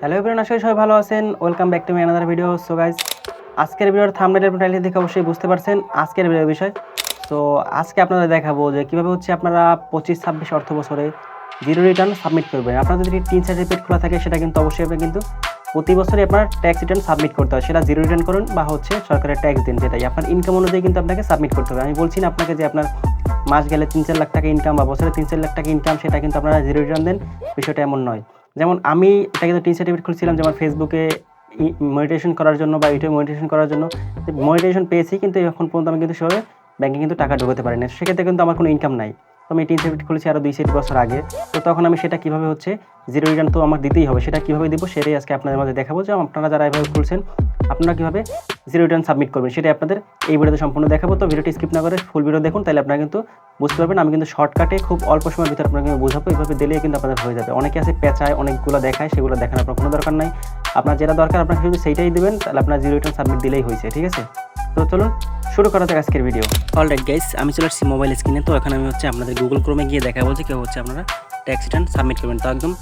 Hello everyone আশা সবাই ভালো আছেন। Welcome back to my another video so guys আজকের ভিডিওর থাম্বনেল টাইটেল দেখে অবশ্যই বুঝতে পারছেন আজকের ভিডিওর বিষয়। তো আজকে আপনাদের দেখাবো যে কীভাবে হচ্ছে আপনারা পঁচিশ, ছাব্বিশ অর্থ বছরে জিরো রিটার্ন সাবমিট করবেন। আপনার যদি তিন চার সার্টিফিকেট খোলা থাকে, সেটা কিন্তু অবশ্যই আপনার কিন্তু প্রতি বছরই আপনার ট্যাক্স রিটার্ন সাবমিট করতে হয়। সেটা জিরো রিটার্ন করুন বা হচ্ছে সরকারের ট্যাক্স দিন যেটাই। আপনার ইনকাম অনুযায়ী কিন্তু আপনাকে সাবমিট করতে হবে। আমি বলছি না আপনাকে যে আপনার মাস গেলে তিন চার লাখ টাকা ইনকাম বা বছরে তিন চার লাখ টাকা ইনকাম সেটা কিন্তু আপনারা জিরো রিটার্ন দেন। বিষয়টা এমন নয়। যেমন আমি এটা কিন্তু টিন সার্টিফিকেট খুলছিলাম যেমন ফেসবুকে মনিটেশন করার জন্য বা ইউটিউবে মেডিটেশন করার জন্য। মনিটেশন পেয়েছি কিন্তু এখন পর্যন্ত আমি কিন্তু সেভাবে ব্যাংকে কিন্তু টাকা ঢোকাতে পারি না সেক্ষেত্রে কিন্তু আমার কোনো ইনকাম নাই। তো আমি টিন সার্টিফিকেট খুলেছি আরও দুই সেট বছর আগে। তো তখন আমি সেটা কীভাবে হচ্ছে জিরো রিটার্ন তো আমার দিতেই হবে। সেটা কীভাবে দেবো সেটাই আজকে আপনাদের মাঝে দেখাবো। যে আপনারা যারা এভাবে খুলছেন আপনারা কীভাবে জিরো রিটার্ন সাবমিট করবেন সেটাই আপনাদের এই ভিডিওতে সম্পূর্ণ দেখাবো। তো ভিডিওটি স্কিপ না করে ফুল ভিডিও দেখুন, তাহলে আপনারা কিন্তু বুঝতে পারবেন। আমি কিন্তু শর্টকাটে খুব অল্প সময়ের ভিতরে আপনাকে বোঝাবো এইভাবে দিলেই কিন্তু আপনাদের হয়ে যাবে। অনেকে আছে পেঁচায়, অনেকগুলো দেখায়, সেগুলো দেখানোর আপনার কোনো দরকার নাই। আপনার যেটা দরকার আপনার শুধু সেইটাই দেবেন, তাহলে আপনার জিরো রিটার্ন সাবমিট দিলেই হয়েছে, ঠিক আছে? তো চলুন শুরু করা যাক আজকের ভিডিও অল রাইট গাইস আমি চলে আসছি মোবাইল স্ক্রিনে তো এখন আমি হচ্ছে আপনাদের গুগল ক্রোমে গিয়ে দেখাবো যে কেউ হচ্ছে আপনারা ট্যাক্স রিটার্ন সাবমিট করবেন। তো একদম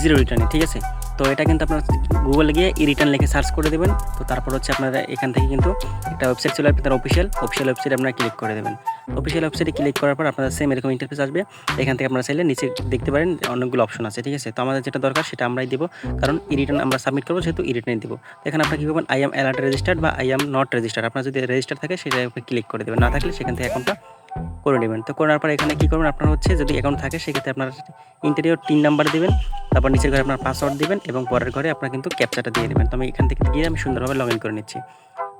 জিরো রিটার্নে ঠিক আছে? তো এটা কিন্তু আপনার গুগলে গিয়ে ই রিটার্ন লিখে সার্চ করে দেবেন। তো তারপর হচ্ছে আপনারা এখান থেকে কিন্তু একটা ওয়েবসাইট চলে আসবে, তার অফিসিয়াল অফিসিয়াল ওয়েবসাইটে আপনারা ক্লিক করে দেবেন। অফিসিয়াল ওয়েবসাইটে ক্লিক করার পর আপনাদের সেম এরকম ইন্টারফেস আসবে। এখান থেকে আপনারা চাইলে নিচে দেখতে পারেন অনেকগুলো অপশন আছে, ঠিক আছে? তো আমাদের যেটা দরকার সেটা আমরাই দেবো, কারণ ই রিটার্ন আমরা সাবমিট করব সেহেতু ই রিটার্ন দেবো। এখানে আপনারা কী করবেন? আই এম অ্যালার্ট রেজিস্টার্ড বা আই এম নট রেজিস্টার্ড আপনার যদি রেজিস্টার থাকে সেটা ক্লিক করে দেবেন। না থাকলে সেখান থেকে অ্যাকাউন্টটা করে নেবেন। তো করার পর এখানে কী করবেন? আপনার হচ্ছে যদি অ্যাকাউন্ট থাকে, সেক্ষেত্রে আপনার ইন্টারিয়র তিন নাম্বার দেবেন, তারপর নিচের ঘরে আপনার পাসওয়ার্ড দেবেন এবং পরের ঘরে আপনার কিন্তু ক্যাপচাটা দিয়ে দেবেন। তো আমি এখান থেকে গিয়ে আমি সুন্দরভাবে লগ ইন করে নিচ্ছি।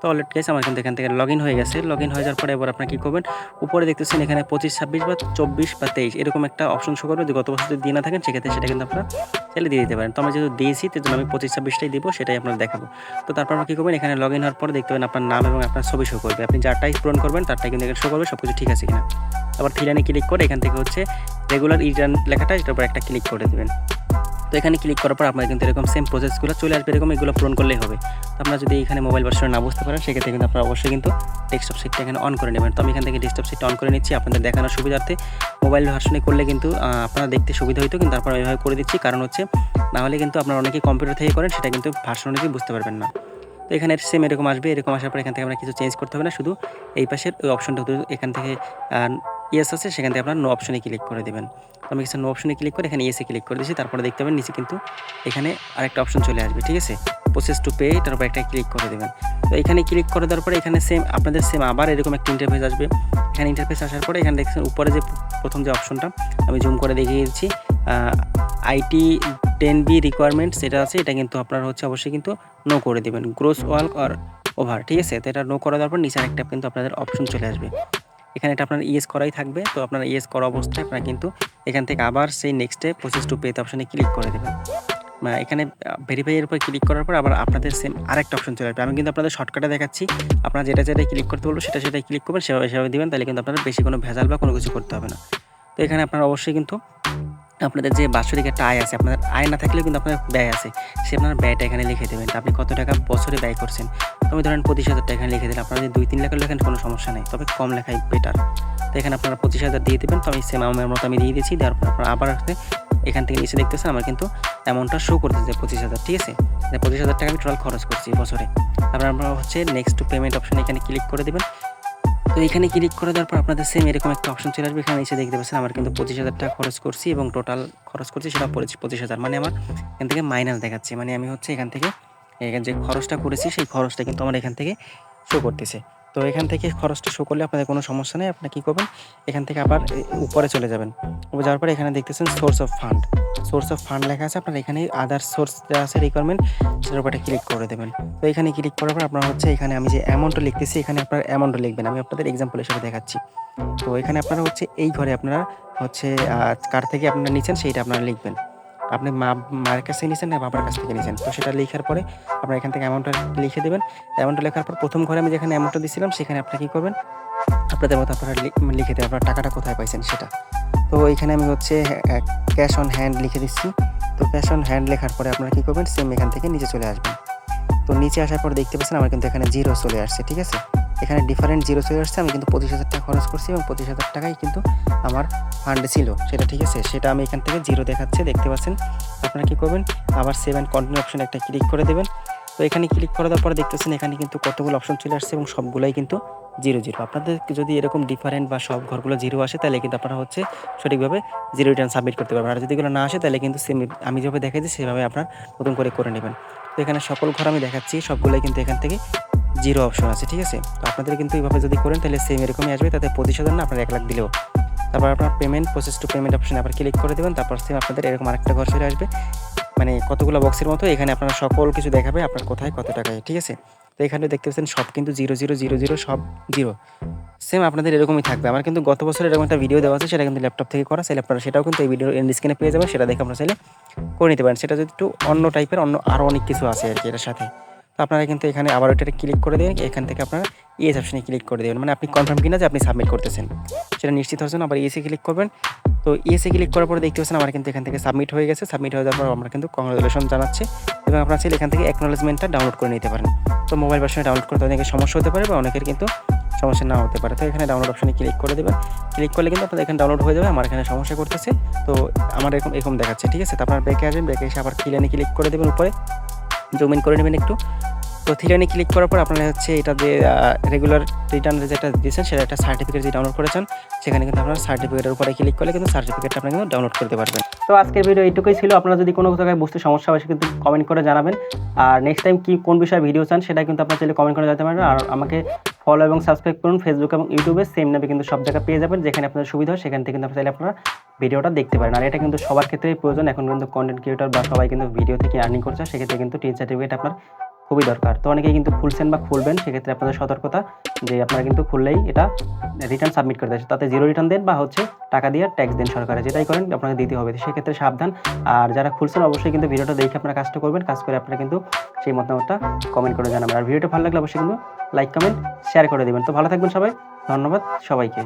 তো অলরেড গেছে আমার কিন্তু এখান থেকে লগ ইন হয়ে গেছে। লগ ইন হয়ে যাওয়ার পরে এবার আপনার কী করবেন? উপরে দেখতেছেন এখানে পঁচিশ, ছাব্বিশ বা চব্বিশ বা তেইশ এরকম একটা অপশন শো করবে। গত বছর যদি দিয়ে না থাকেন, সেক্ষেত্রে সেটা কিন্তু আপনারা চাইলে দিয়ে দিতে পারেন। তো আমরা যেহেতু দিয়েছি তো আমি পঁচিশ, ছাব্বিশটাই দিব, সেটাই আপনার দেখাবো। তো তারপর আপনার কী করবেন? এখানে লগ ইন হওয়ার পর দেখতে পাবেন আপনার নাম এবং আপনার ছবি শো করবে। আপনি যারটাই পূরণ করবেন, তারটাই কিন্তু এখানে শো করবে সব কিছু ঠিক আছে কিনা। তারপর থ্রিলাইনে ক্লিক করে এখান থেকে হচ্ছে রেগুলার রিটার্ন লেখাটা, এটার উপর একটা ক্লিক করে দেবেন। তো এখানে ক্লিক করার পর আপনার কিন্তু এরকম সেম প্রসেসগুলো চলে আসবে, এরকম এগুলো পূরণ করলেই হবে। তো আপনারা যদি এখানে মোবাইল ভার্সনে না বুঝতে পারেন, সেক্ষেত্রে কিন্তু আপনারা অবশ্যই কিন্তু ডেস্কটপ সিটটা এখানে অন করে নেবেন। তো আমি এখান থেকে ডেস্কটপ সিটটা অন করে নিচ্ছি, আপনাদের দেখানোর সুবিধার্থে। মোবাইল ভার্সনে করলে কিন্তু আপনারা দেখতে সুবিধা হইতো, কিন্তু তারপর এইভাবে করে দিচ্ছি। কারণ হচ্ছে নাহলে কিন্তু আপনারা অনেকে কম্পিউটার থেকে করেন, সেটা কিন্তু ভার্সন অনেকেই বুঝতে পারবেন না। তো এখানে সেম এরকম আসবে, এরকম আসার পর এখান থেকে আমরা কিছু চেঞ্জ করতে হবে না, শুধু এই পাশের ওই অপশনটা এখান থেকে ইয়েস আছে, সেখান থেকে আপনার নো অপশনে ক্লিক করে দেবেন। তো আমি কিছু নো অপশনে ক্লিক করে এখানে ইয়েসে ক্লিক করে দিচ্ছি তারপরে দেখতে পাবেন নিচে কিন্তু এখানে আরেকটা অপশন চলে আসবে, ঠিক আছে? প্রসেস টু পে তার উপর একটা ক্লিক করে দেবেন। তো এখানে ক্লিক করে দেওয়ার পরে এখানে সেম আপনাদের সেম আবার এরকম একটা ইন্টারফেস আসবে। এখানে ইন্টারফেস আসার পরে এখানে দেখছেন উপরে যে প্রথম যে অপশনটা আমি জুম করে দেখিয়ে দিচ্ছি আইটি টেন বি রিকোয়ারমেন্ট সেটা আছে, এটা কিন্তু আপনার হচ্ছে অবশ্যই কিন্তু নো করে দেবেন। গ্রোস ওয়াল আর ওভার ঠিক আছে? তো এটা নো করে দেওয়ার পর নিচে একটা কিন্তু আপনাদের অপশন চলে আসবে। এখানে এটা আপনার ইয়েস করাই থাকবে। তো আপনার ইয়েস করা অবস্থায় আপনারা কিন্তু এখান থেকে আবার সেই নেক্সটে প্রসেস টু পেতে অপশানে ক্লিক করে দেবেন। এখানে ভেরিফাইয়ের উপর ক্লিক করার পর আবার আপনাদের সেম আরেকটা অপশন চলে আসবে। আমি কিন্তু আপনাদের শর্টকাটে দেখাচ্ছি। আপনারা যেটা যেটা ক্লিক করতে বলব সেটা সেটাই ক্লিক করবেন, সেভাবে সেভাবে দেবেন, তাহলে কিন্তু আপনাদের বেশি কোনো ভেজাল বা কোনো কিছু করতে হবে না। তো এখানে আপনারা অবশ্যই কিন্তু আপনাদের যে বাৎসরিক একটা আয় আছে, আপনাদের আয় না থাকলেও কিন্তু আপনার ব্যয় আছে। সে আপনার ব্যয়টা এখানে লিখে দেবেন। আপনি কত টাকা বছরে ব্যয় করছেন? তবে ধরেন পঁচিশ হাজার টাকা লিখে দিলেন আপনারা যদি দুই, তিন লেখা লেখেন কোনো সমস্যা নেই। তবে কম লেখাই বেটার তো এখানে আপনারা পঁচিশ হাজার দিয়ে দেবেন। তো আমি সেম আমার মতো আমি দিয়ে দিয়েছি। দেওয়ার পর আপনারা আবার আসতে এখান থেকে নিচে দেখতেছেন, আমার কিন্তু অ্যামাউন্টটা শো করতেছে পঁচিশ হাজার, ঠিক আছে? পঁচিশ হাজার টাকা আমি টোটাল খরচ করছি বছরে। তারপর আপনারা হচ্ছে নেক্সট টু পেমেন্ট অপশন এখানে ক্লিক করে দেবেন। তো এখানে ক্লিক করে দেওয়ার পর আপনাদের সেম এরকম একটা অপশন চলে আসবে। এখানে এসে দেখতে পাচ্ছেন, আমার কিন্তু পঁচিশ হাজার টাকা খরচ করছি এবং টোটাল খরচ করছি সেটা পড়েছি পঁচিশ হাজার। মানে আমার এখান থেকে মাইনাস দেখাচ্ছে। মানে আমি হচ্ছে এখান থেকে যে খরচটা করেছি, সেই খরচটা কিন্তু আমার এখান থেকে শো করতেছে। তো এখান থেকে খরচটা শো করলে আপনাদের কোনো সমস্যা নেই আপনি কী করবেন? এখান থেকে আবার উপরে চলে যাবেন। উপরে যাওয়ার পরে এখানে দেখতেছেন source of fund source of fund লেখা আছে, আপনার এখানে আদার সোর্স যা আছে রিকোয়ারমেন্ট সেটার উপরে ক্লিক করে দেবেন। তো এখানে ক্লিক করার পর আপনার হচ্ছে এখানে আমি যে অ্যামাউন্টটা লিখতেছি, এখানে আপনার অ্যামাউন্টটা লিখবেন। আমি আপনাদের এক্সাম্পল হিসেবে দেখাচ্ছি। তো এখানে আপনারা হচ্ছে এই ঘরে আপনারা হচ্ছে কার থেকে আপনারা নিচ্ছেন, সেইটা আপনারা লিখবেন। আপনি মা, মায়ের কাছ থেকে নিয়েছেন না, বাবার কাছ থেকে নিয়েছেন তো সেটা লেখার পরে আপনার এখান থেকে অ্যামাউন্টটা লিখে দেবেন। অ্যামাউন্টটা লেখার পর প্রথম ঘরে আমি যেখানে অ্যামাউন্টটা দিয়েছিলাম সেখানে আপনি কী করবেন? আপনাদের মতো আপনারা লিখে দেবেন আপনার টাকাটা কোথায় পাইছেন সেটা। তো এখানে আমি হচ্ছে ক্যাশ অন হ্যান্ড লিখে দিচ্ছি। তো ক্যাশ অন হ্যান্ড লেখার পরে আপনারা কী করবেন? সেম এখান থেকে নিচে চলে আসবেন। তো নিচে আসার পর দেখতে পাচ্ছেন আমার কিন্তু এখানে জিরো চলে আসছে, ঠিক আছে? এখানে ডিফারেন্ট জিরো চলে আসছে, আমি কিন্তু পঁচিশ হাজার টাকা খরচ করছি এবং পঁচিশ হাজার টাকাই কিন্তু আমার ফান্ডে ছিল, সেটা ঠিক আছে? সেটা আমি এখান থেকে জিরো দেখাচ্ছে, দেখতে পাচ্ছেন? আপনারা কী করবেন? আবার সেভ অ্যান্ড কন্টিনিউ অপশন একটা ক্লিক করে দেবেন। তো এখানে ক্লিক করে দেওয়ার পরে দেখতেছেন এখানে কিন্তু কতগুলো অপশন চলে আসছে এবং সবগুলোই কিন্তু জিরো জিরো আপনাদের যদি এরকম ডিফারেন্ট বা সব ঘরগুলো জিরো আসে, তাহলে কিন্তু আপনারা হচ্ছে সঠিকভাবে জিরো রিটার্ন সাবমিট করতে পারবেন। আর যদি এগুলো না আসে, তাহলে কিন্তু সেম আমি যেভাবে দেখাচ্ছি সেভাবে আপনার নতুন করে করে নেবেন। তো এখানে সকল ঘর আমি দেখাচ্ছি, সবগুলোই কিন্তু এখান থেকে জিরো অপশন আছে, ঠিক আছে? তো আপনাদের কিন্তু এইভাবে যদি করেন, তাহলে সেম এরকমই আসবে, তাতে হাজার না, আপনার এক লাখ দিলেও তারপর আপনার পেমেন্ট প্রসেস টু পেমেন্ট অপশনে আবার ক্লিক করে দেবেন, তারপর সেম আপনাদের এরকম আরেকটা ঘর চলে আসবে। মানে কতগুলো বক্সের মতো, এখানে আপনারা সকল কিছু দেখাবে, আপনার কোথায় কত টাকায়, ঠিক আছে? তো এখানে দেখতে পাচ্ছেন সব কিন্তু জিরো জিরো জিরো জিরো সব জিরো সেম আপনাদের এরকমই থাকবে। আমার কিন্তু গত বছর এরকম একটা ভিডিও দেওয়া আছে, সেটা কিন্তু ল্যাপটপ থেকে করা, চাইলে আপনারা সেটাও কিন্তু এই ভিডিও এন্ড স্ক্রিনে পেয়ে যাবেন, সেটা দেখে আপনারা চাইলে করে নিতে পারেন। সেটা যদি একটু অন্য টাইপের অন্য আরও অনেক কিছু আছে আর কি এটার সাথে। আপনারা কিন্তু এখানে আবার ওইটাতে ক্লিক করে দেবেন, এখান থেকে আপনারা ইএস অপশনে ক্লিক করে দেবেন। মানে আপনি কনফার্ম কিনা যে আপনি সাবমিট করতেছেন। সেটা নিশ্চিত হচ্ছেন আবার ইএসে ক্লিক করবেন। তো ইএসে ক্লিক করার পরে দেখতে পাচ্ছেন আমার কিন্তু এখান থেকে সাবমিট হয়ে গেছে। সাবমিট হয়ে যাওয়ার পর আমরা কিন্তু কংগ্রেচুলেশন জানাচ্ছি এবং আপনারা চাইলে এখান থেকে অ্যাকনোলেজমেন্টটা ডাউনলোড করে নিতে পারেন। তো মোবাইল ভার্সনে ডাউনলোড করতে অনেকের সমস্যা হতে পারে বা অনেকের কিন্তু সমস্যা না হতে পারে। তো এখানে ডাউনলোড অপশনে ক্লিক করে দেবেন। ক্লিক করলে কিন্তু আপনাদের এখানে ডাউনলোড হয়ে যাবে। আমার এখানে সমস্যা করতেছে। তো আমার এরকম এরকম দেখাচ্ছে, ঠিক আছে? তো আপনার ব্যাকে আসবেন ব্যাকে এসে আবার থ্রিলাইনে ক্লিক করে দেবেন উপরে। জুম ইন করে নেবেন একটু। তো থ্রিলাইনে ক্লিক করার পর আপনারা হচ্ছে এটা যে রেগুলার রিটার্নের যেটা দিয়েছেন, সেটা একটা সার্টিফিকেট যে ডাউনলোড করেছেন। সেখানে কিন্তু আপনারা সার্টিফিকেটের উপরে ক্লিক করলে কিন্তু সার্টিফিকেটটা আপনারা কিন্তু ডাউনলোড করতে পারবেন। তো আজকের ভিডিও এইটুকুই ছিল। আপনারা যদি কোনো জায়গায় বুঝতে সমস্যা হয় কিন্তু কমেন্ট করে জানাবেন। আর নেক্সট টাইম কি, কোন বিষয়ে ভিডিও চান, সেটা কিন্তু আপনারা চাইলে কমেন্ট করে জানাতে পারবেন। আর আমাকে ফলো এবং সাবস্ক্রাইব করুন ফেসবুক এবং ইউটিউবে সেম নামে কিন্তু সব জায়গায় পেয়ে যাবেন। যেখানে আপনার সুবিধা হয়, সেখান থেকে কিন্তু চাইলে আপনারা ভিডিওটা দেখতে পারেন। আর এটা কিন্তু সবার ক্ষেত্রেই প্রয়োজন। এখন কিন্তু কন্টেন্ট ক্রিয়েটর বা সবাই কিন্তু ভিডিও থেকে আর্নিং করছে, সেক্ষেত্রে কিন্তু টিন সার্টিফিকেট আপনার খুবই দরকার। তো অনেকেই কিন্তু খুলছেন বা খুলবেন, সেক্ষেত্রে আপনাদের সতর্কতা যে আপনারা কিন্তু খুললেই এটা রিটার্ন সাবমিট করতে হবে তাতে জিরো রিটার্ন দেন বা হচ্ছে টাকা দিয়ে ট্যাক্স দেন সরকারে, যেটাই করেন আপনাকে দিতে হবে। সেক্ষেত্রে সাবধান। আর যারা খুলছেন, অবশ্যই কিন্তু ভিডিওটা দেখে আপনারা কাজটা করবেন। কাজ করে আপনারা কিন্তু সেই মতামতটা কমেন্ট করে জানাবেন। আর ভিডিওটা ভালো লাগলে অবশ্যই কিন্তু লাইক কমেন্ট শেয়ার করে দেবেন। তো ভালো থাকবেন সবাই। ধন্যবাদ সবাইকে।